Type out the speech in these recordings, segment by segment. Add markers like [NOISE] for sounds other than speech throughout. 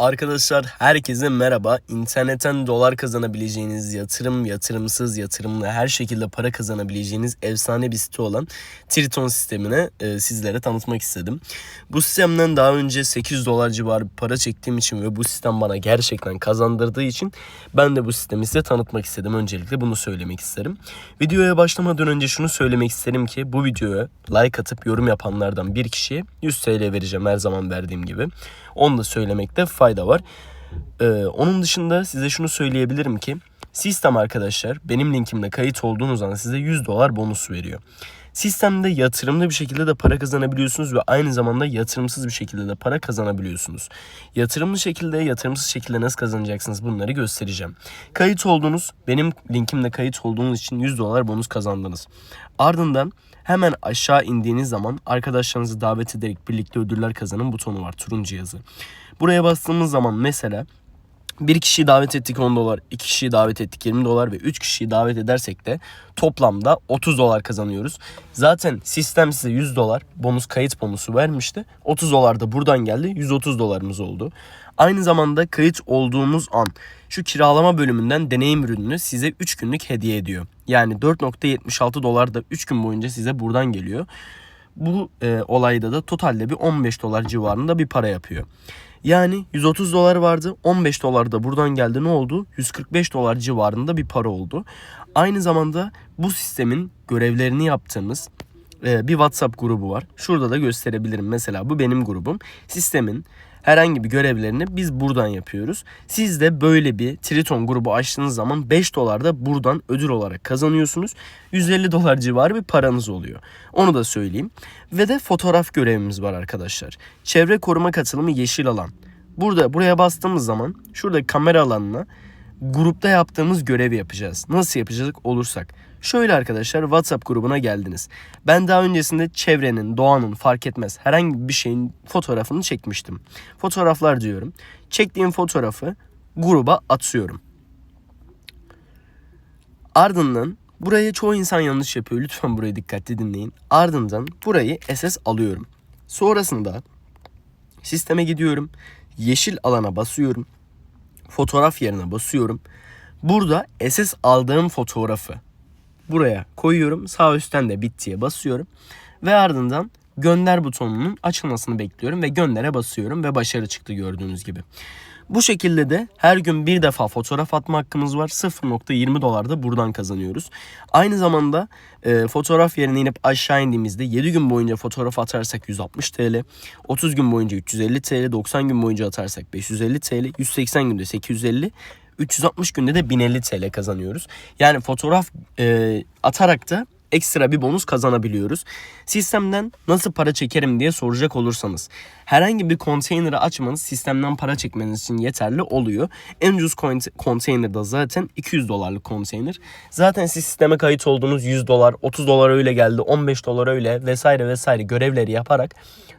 Arkadaşlar herkese merhaba. İnternetten dolar kazanabileceğiniz, yatırım, yatırımsız, yatırımlı her şekilde para kazanabileceğiniz efsane bir site olan Triton sistemine e, sizlere tanıtmak istedim. Bu sistemden daha önce 800 dolar civarı para çektiğim için ve bu sistem bana gerçekten kazandırdığı için ben de bu sistemi size tanıtmak istedim. Öncelikle bunu söylemek isterim. Videoya başlamadan önce şunu söylemek isterim ki bu videoya like atıp yorum yapanlardan bir kişiye 100 TL vereceğim her zaman verdiğim gibi. Onu da söylemekte fayda var. Ee, onun dışında size şunu söyleyebilirim ki sistem arkadaşlar benim linkimde kayıt olduğunuz zaman size 100 dolar bonus veriyor. Sistemde yatırımlı bir şekilde de para kazanabiliyorsunuz ve aynı zamanda yatırımsız bir şekilde de para kazanabiliyorsunuz. Yatırımlı şekilde, yatırımsız şekilde nasıl kazanacaksınız bunları göstereceğim. Kayıt oldunuz, benim linkimde kayıt olduğunuz için 100 dolar bonus kazandınız. Ardından hemen aşağı indiğiniz zaman arkadaşlarınızı davet ederek birlikte ödüller kazanın butonu var, turuncu yazı. Buraya bastığımız zaman mesela bir kişiyi davet ettik 10 dolar, 2 kişiyi davet ettik 20 dolar ve 3 kişiyi davet edersek de toplamda 30 dolar kazanıyoruz. Zaten sistem size 100 dolar bonus kayıt bonusu vermişti. 30 dolar da buradan geldi. 130 dolarımız oldu. Aynı zamanda kayıt olduğumuz an şu kiralama bölümünden deneyim ürününü size 3 günlük hediye ediyor. Yani 4.76 dolar da 3 gün boyunca size buradan geliyor. Bu e, olayda da totalde bir 15 dolar civarında bir para yapıyor. Yani 130 dolar vardı. 15 dolar da buradan geldi. Ne oldu? 145 dolar civarında bir para oldu. Aynı zamanda bu sistemin görevlerini yaptığımız e, bir WhatsApp grubu var. Şurada da gösterebilirim. Mesela bu benim grubum. Sistemin herhangi bir görevlerini biz buradan yapıyoruz. Siz de böyle bir Triton grubu açtığınız zaman 5 dolar da buradan ödül olarak kazanıyorsunuz. 150 dolar civarı bir paranız oluyor. Onu da söyleyeyim. Ve de fotoğraf görevimiz var arkadaşlar. Çevre koruma katılımı yeşil alan. Burada buraya bastığımız zaman şurada kamera alanına grupta yaptığımız görevi yapacağız. Nasıl yapacak olursak. Şöyle arkadaşlar WhatsApp grubuna geldiniz. Ben daha öncesinde çevrenin, doğanın fark etmez herhangi bir şeyin fotoğrafını çekmiştim. Fotoğraflar diyorum. Çektiğim fotoğrafı gruba atıyorum. Ardından buraya çoğu insan yanlış yapıyor. [LAUGHS] Lütfen burayı dikkatli dinleyin. Ardından burayı SS alıyorum. Sonrasında sisteme gidiyorum. Yeşil alana basıyorum. Fotoğraf yerine basıyorum. Burada SS aldığım fotoğrafı buraya koyuyorum. Sağ üstten de bittiye basıyorum. Ve ardından gönder butonunun açılmasını bekliyorum ve göndere basıyorum ve başarı çıktı gördüğünüz gibi. Bu şekilde de her gün bir defa fotoğraf atma hakkımız var. 0.20 dolar da buradan kazanıyoruz. Aynı zamanda e, fotoğraf yerine inip aşağı indiğimizde 7 gün boyunca fotoğraf atarsak 160 TL, 30 gün boyunca 350 TL, 90 gün boyunca atarsak 550 TL, 180 günde 850, 360 günde de 1050 TL kazanıyoruz. Yani fotoğraf e, atarak da ekstra bir bonus kazanabiliyoruz. Sistemden nasıl para çekerim diye soracak olursanız herhangi bir konteyneri açmanız sistemden para çekmeniz için yeterli oluyor. En ucuz konteyner da zaten 200 dolarlık konteyner. Zaten siz sisteme kayıt olduğunuz 100 dolar, 30 dolar öyle geldi, 15 dolar öyle vesaire vesaire görevleri yaparak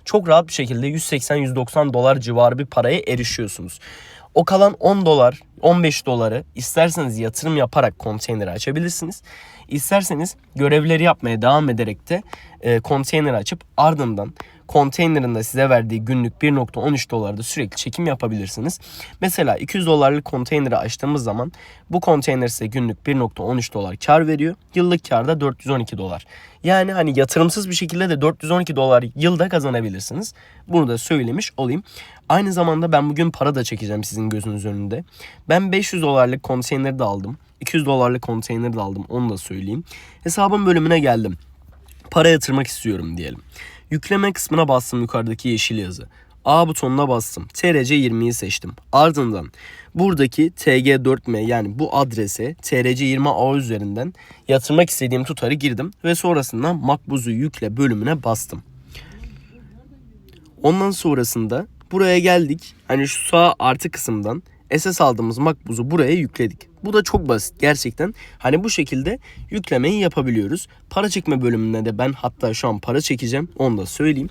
çok rahat bir şekilde 180-190 dolar civarı bir paraya erişiyorsunuz. O kalan 10 dolar, 15 doları isterseniz yatırım yaparak konteyneri açabilirsiniz. İsterseniz görevleri yapmaya devam ederek de e, konteyneri açıp ardından konteynerin de size verdiği günlük 1.13 dolarda sürekli çekim yapabilirsiniz. Mesela 200 dolarlık konteyneri açtığımız zaman bu konteyner size günlük 1.13 dolar kar veriyor. Yıllık kar da 412 dolar. Yani hani yatırımsız bir şekilde de 412 dolar yılda kazanabilirsiniz. Bunu da söylemiş olayım. Aynı zamanda ben bugün para da çekeceğim sizin gözünüz önünde. Ben 500 dolarlık konteyneri de aldım. 200 dolarlık konteyneri de aldım onu da söyleyeyim. Hesabın bölümüne geldim. Para yatırmak istiyorum diyelim. Yükleme kısmına bastım yukarıdaki yeşil yazı. A butonuna bastım. TRC20'yi seçtim. Ardından buradaki TG4M yani bu adrese TRC20A üzerinden yatırmak istediğim tutarı girdim ve sonrasında makbuzu yükle bölümüne bastım. Ondan sonrasında buraya geldik. Hani şu sağ artı kısımdan SS aldığımız makbuzu buraya yükledik. Bu da çok basit gerçekten. Hani bu şekilde yüklemeyi yapabiliyoruz. Para çekme bölümünde de ben hatta şu an para çekeceğim. Onu da söyleyeyim.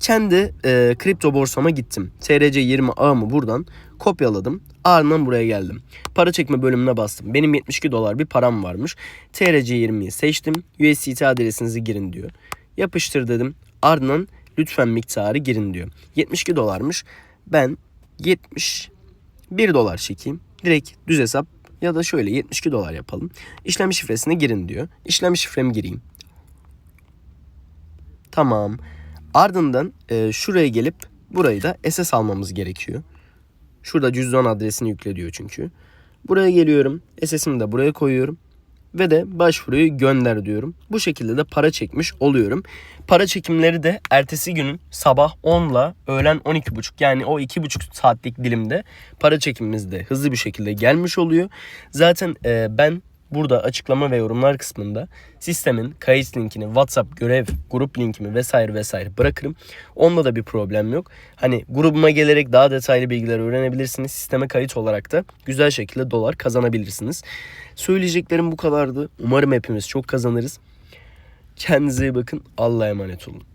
Kendi e, kripto borsama gittim. TRC20 ağımı buradan kopyaladım. Ardından buraya geldim. Para çekme bölümüne bastım. Benim 72 dolar bir param varmış. TRC20'yi seçtim. USDT adresinizi girin diyor. Yapıştır dedim. Ardından lütfen miktarı girin diyor. 72 dolarmış. Ben 71 dolar çekeyim. Direkt düz hesap ya da şöyle 72 dolar yapalım. İşlem şifresine girin diyor. İşlem şifremi gireyim. Tamam. Ardından e, şuraya gelip burayı da SS almamız gerekiyor. Şurada cüzdan adresini yükle diyor çünkü. Buraya geliyorum. SS'imi de buraya koyuyorum. Ve de başvuruyu gönder diyorum. Bu şekilde de para çekmiş oluyorum. Para çekimleri de ertesi günün sabah 10 ile öğlen 12.30 yani o 2.5 saatlik dilimde para çekimimiz de hızlı bir şekilde gelmiş oluyor. Zaten e, ben burada açıklama ve yorumlar kısmında sistemin kayıt linkini, WhatsApp görev, grup linkimi vesaire vesaire bırakırım. Onda da bir problem yok. Hani grubuma gelerek daha detaylı bilgiler öğrenebilirsiniz. Sisteme kayıt olarak da güzel şekilde dolar kazanabilirsiniz. Söyleyeceklerim bu kadardı. Umarım hepimiz çok kazanırız. Kendinize iyi bakın. Allah'a emanet olun.